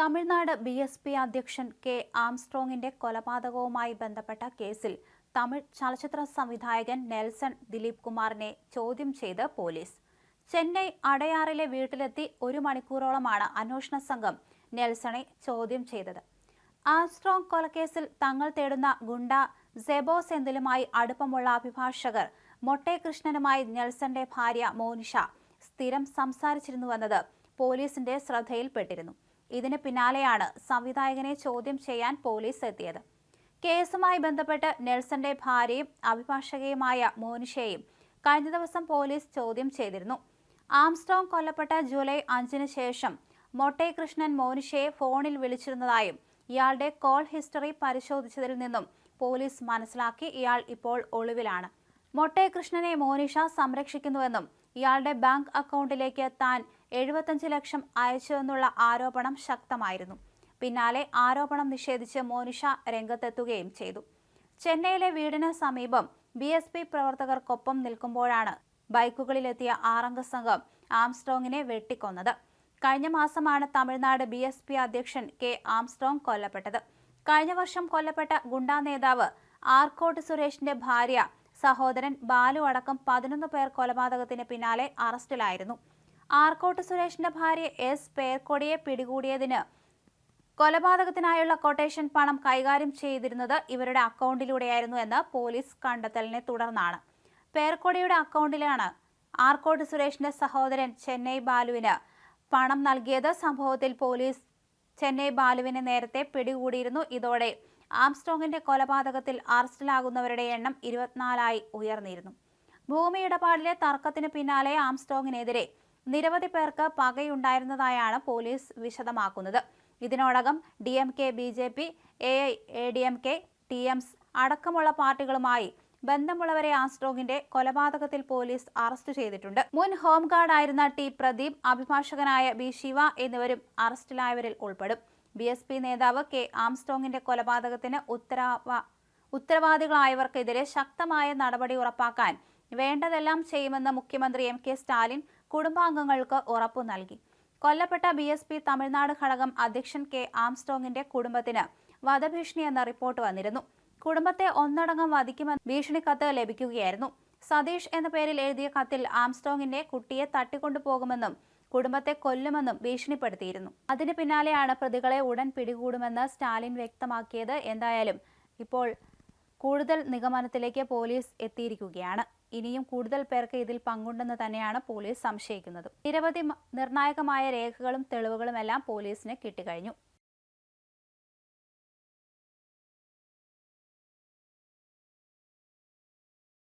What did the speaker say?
Tamil Nadu B S P അധ്യക്ഷൻ K ആംസ്ട്രോങ്ങിന്റെ കൊലപാതകവുമായി ബന്ധപ്പെട്ട കേസിൽ തമിഴ് ചലച്ചിത്ര സംവിധായകൻ നെൽസൺ ദിലീപ് കുമാറിനെ ചോദ്യം ചെയ്ത് പോലീസ്. ചെന്നൈ അടയാറിലെ വീട്ടിലെത്തി ഒരു മണിക്കൂറോളമാണ് അന്വേഷണ സംഘം നെൽസണെ ചോദ്യം ചെയ്തത്. ആംസ്ട്രോങ് കൊലക്കേസിൽ തങ്ങൾ തേടുന്ന ഗുണ്ട സെബോ സെന്തിലുമായി അടുപ്പമുള്ള അഭിഭാഷകർ മൊട്ടേകൃഷ്ണനുമായി നെൽസന്റെ ഭാര്യ മോനിഷ സ്ഥിരം സംസാരിച്ചിരുന്നുവെന്നത് പോലീസിന്റെ ശ്രദ്ധയിൽപ്പെട്ടിരുന്നു. ഇതിന് പിന്നാലെയാണ് സംവിധായകനെ ചോദ്യം ചെയ്യാൻ പോലീസ് എത്തിയത്. കേസുമായി ബന്ധപ്പെട്ട് നെൽസന്റെ ഭാര്യയും അഭിഭാഷകയുമായ മോനിഷയെയും കഴിഞ്ഞ ദിവസം പോലീസ് ചോദ്യം ചെയ്തിരുന്നു. ആംസ്ട്രോങ് കൊല്ലപ്പെട്ട ജൂലൈ അഞ്ചിന് ശേഷം മൊട്ടെ കൃഷ്ണൻ മോനിഷയെ ഫോണിൽ വിളിച്ചിരുന്നതായും ഇയാളുടെ കോൾ ഹിസ്റ്ററി പരിശോധിച്ചതിൽ നിന്നും പോലീസ് മനസ്സിലാക്കി ഇയാൾ ഇപ്പോൾ ഒളിവിലാണ്. മൊട്ടെ കൃഷ്ണനെ മോനിഷ സംരക്ഷിക്കുന്നുവെന്നും ഇയാളുടെ ബാങ്ക് അക്കൗണ്ടിലേക്ക് താൻ എഴുപത്തഞ്ച് ലക്ഷം അയച്ചുവെന്നുള്ള ആരോപണം ശക്തമായിരുന്നു. പിന്നാലെ ആരോപണം നിഷേധിച്ച് മോനിഷ രംഗത്തെത്തുകയും ചെയ്തു. ചെന്നൈയിലെ വീടിന് സമീപം ബി എസ് പി പ്രവർത്തകർക്കൊപ്പം നിൽക്കുമ്പോഴാണ് ബൈക്കുകളിലെത്തിയ ആറംഗ സംഘം ആംസ്ട്രോങ്ങിനെ വെട്ടിക്കൊന്നത്. കഴിഞ്ഞ മാസമാണ് തമിഴ്നാട് ബി എസ് പി അധ്യക്ഷൻ കെ ആംസ്ട്രോങ് കൊല്ലപ്പെട്ടത്. കഴിഞ്ഞ വർഷം കൊല്ലപ്പെട്ട ഗുണ്ടാ നേതാവ് ആർക്കോട്ട് സുരേഷിന്റെ ഭാര്യ സഹോദരൻ ബാലു അടക്കം പതിനൊന്ന് പേർ കൊലപാതകത്തിന് പിന്നാലെ അറസ്റ്റിലായിരുന്നു. ആർക്കോട്ട് സുരേഷിന്റെ ഭാര്യ എസ് പേർക്കൊടിയെ പിടികൂടിയതിന് കൊലപാതകത്തിനായുള്ള കൊട്ടേഷൻ പണം കൈകാര്യം ചെയ്തിരുന്നത് ഇവരുടെ അക്കൗണ്ടിലൂടെയായിരുന്നു എന്ന് പോലീസ് കണ്ടെത്തലിനെ തുടർന്നാണ്. പേർക്കൊടിയുടെ അക്കൗണ്ടിലാണ് ആർക്കോട്ട് സുരേഷിന്റെ സഹോദരൻ ചെന്നൈ ബാലുവിന് പണം നൽകിയത്. സംഭവത്തിൽ പോലീസ് ചെന്നൈ ബാലുവിനെ നേരത്തെ പിടികൂടിയിരുന്നു. ഇതോടെ ആംസ്ട്രോങ്ങിന്റെ കൊലപാതകത്തിൽ അറസ്റ്റിലാകുന്നവരുടെ എണ്ണം ഇരുപത്തിനാലായി ഉയർന്നിരുന്നു. ഭൂമി ഇടപാടിലെ തർക്കത്തിന് പിന്നാലെ ആംസ്ട്രോങ്ങിനെതിരെ നിരവധി പേർക്ക് പകയുണ്ടായിരുന്നതായാണ് പോലീസ് വിശദമാക്കുന്നത്. ഇതിനോടകം D M K B J P A I A D M K T എംസ് അടക്കമുള്ള പാർട്ടികളുമായി ബന്ധമുള്ളവരെ ആംസ്ട്രോങ്ങിന്റെ കൊലപാതകത്തിൽ പോലീസ് അറസ്റ്റ് ചെയ്തിട്ടുണ്ട്. മുൻ ഹോംഗാർഡായിരുന്ന ടി പ്രദീപ് അഭിഭാഷകനായ ബി ശിവ എന്നിവരും അറസ്റ്റിലായവരിൽ ഉൾപ്പെടും. ബി എസ് പി നേതാവ് കെ ആംസ്ട്രോങ്ങിന്റെ കൊലപാതകത്തിന് ഉത്തരവ ഉത്തരവാദികളായവർക്കെതിരെ ശക്തമായ നടപടി ഉറപ്പാക്കാൻ വേണ്ടതെല്ലാം ചെയ്യുമെന്ന് മുഖ്യമന്ത്രി എം കെ സ്റ്റാലിൻ കുടുംബാംഗങ്ങൾക്ക് ഉറപ്പു നൽകി. കൊല്ലപ്പെട്ട ബി എസ് പി തമിഴ്നാട് ഘടകം അധ്യക്ഷൻ കെ ആംസ്ട്രോങ്ങിന്റെ കുടുംബത്തിന് വധഭീഷണി എന്ന റിപ്പോർട്ട് വന്നിരുന്നു. കുടുംബത്തെ ഒന്നടങ്കം വധിക്കുമെന്ന് ഭീഷണിക്കത്ത് ലഭിക്കുകയായിരുന്നു. സതീഷ് എന്ന പേരിൽ എഴുതിയ കത്തിൽ ആംസ്ട്രോങ്ങിന്റെ കുട്ടിയെ തട്ടിക്കൊണ്ടുപോകുമെന്നും കുടുംബത്തെ കൊല്ലുമെന്നും ഭീഷണിപ്പെടുത്തിയിരുന്നു. അതിന് പിന്നാലെയാണ് പ്രതികളെ ഉടൻ പിടികൂടുമെന്ന് സ്റ്റാലിൻ വ്യക്തമാക്കിയത്. എന്തായാലും ഇപ്പോൾ കൂടുതൽ നിഗമനത്തിലേക്ക് പോലീസ് എത്തിയിരിക്കുകയാണ്. ഇനിയും കൂടുതൽ പേർക്ക് ഇതിൽ പങ്കുണ്ടെന്ന് തന്നെയാണ് പോലീസ് സംശയിക്കുന്നത്. നിരവധി നിർണായകമായ രേഖകളും തെളിവുകളും എല്ലാം പോലീസിന് കിട്ടിക്കഴിഞ്ഞു.